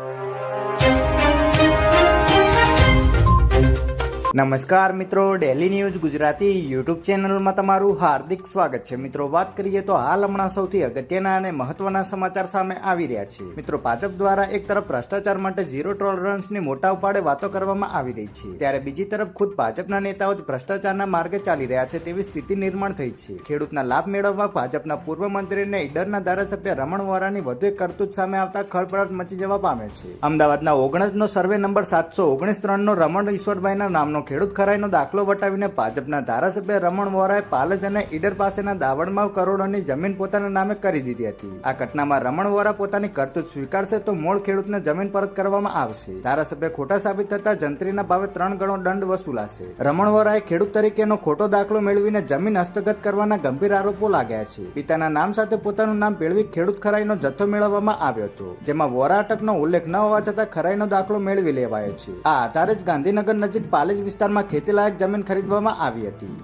you. નમસ્કાર મિત્રો daily news Gujarati YouTube ચેનલમાં તમારું હાર્દિક સ્વાગત છે. મિત્રો, વાત કરીએ તો હાલ હમણાં સૌથી અગત્યના અને મહત્વના સમાચાર સામે આવી રહ્યા છે. મિત્રો, ભાજપ દ્વારા એક તરફ ભ્રષ્ટાચાર માટે ઝીરો ટોલરન્સની મોટા ઉપાડે વાતો કરવામાં આવી રહી છે. ત્યારે બીજી તરફ ખુદ ભાજપના નેતાઓ જ ભ્રષ્ટાચારના માર્ગે ચાલી રહ્યા છે તેવી સ્થિતિ નિર્માણ થઈ છે. ખેડૂતના લાભ મેળવવા ભાજપના પૂર્વ મંત્રી અને ઈડરના ધારાસભ્ય રમણ વોરાની વધુ એક કરતૂત સામે આવતા ખળભળાટ મચી જવા પામે છે. અમદાવાદના ઓગણજનો સર્વે નંબર સાતસો ઓગણીસ ત્રણનો રમણ ઈશ્વરભાઈના નામનો ખેડૂત ખરાઈનો દાખલો વટાવીને ભાજપના ધારાસભ્ય રમણ વોરાએ પાલજ અને ઈડર પાસેના દાવણમાં કરોડોની જમીન પોતાના નામે કરી દીધી હતી. આ ઘટનામાં રમણ વોરા પોતાની કરતૂત સ્વીકારશે તો મૂળ ખેડૂતને જમીન પરત કરવામાં આવશે. ધારાસભ્ય ખોટા સાબિત થતા જંત્રીના ભાવે ત્રણ ગણો દંડ વસૂલાશે. રમણ વોરાએ ખેડૂત તરીકેનો ખોટો દાખલો મેળવીને જમીન હસ્તગત કરવાના ગંભીર આરોપો લાગ્યા છે. પિતાના નામ સાથે પોતાનું નામ ભેળવી ખેડૂત ખરાઈનો જથ્થો મેળવવામાં આવ્યો હતો, જેમાં વોરા અટકનો ઉલ્લેખ ન હોવા છતાં ખરાઈનો દાખલો મેળવી લેવાયો છે. આ આધારે જ ગાંધીનગર નજીક પાલેજ વિસ્તારમાં ખેતીલાયક જમીન ખરીદવામાં આવી હતી.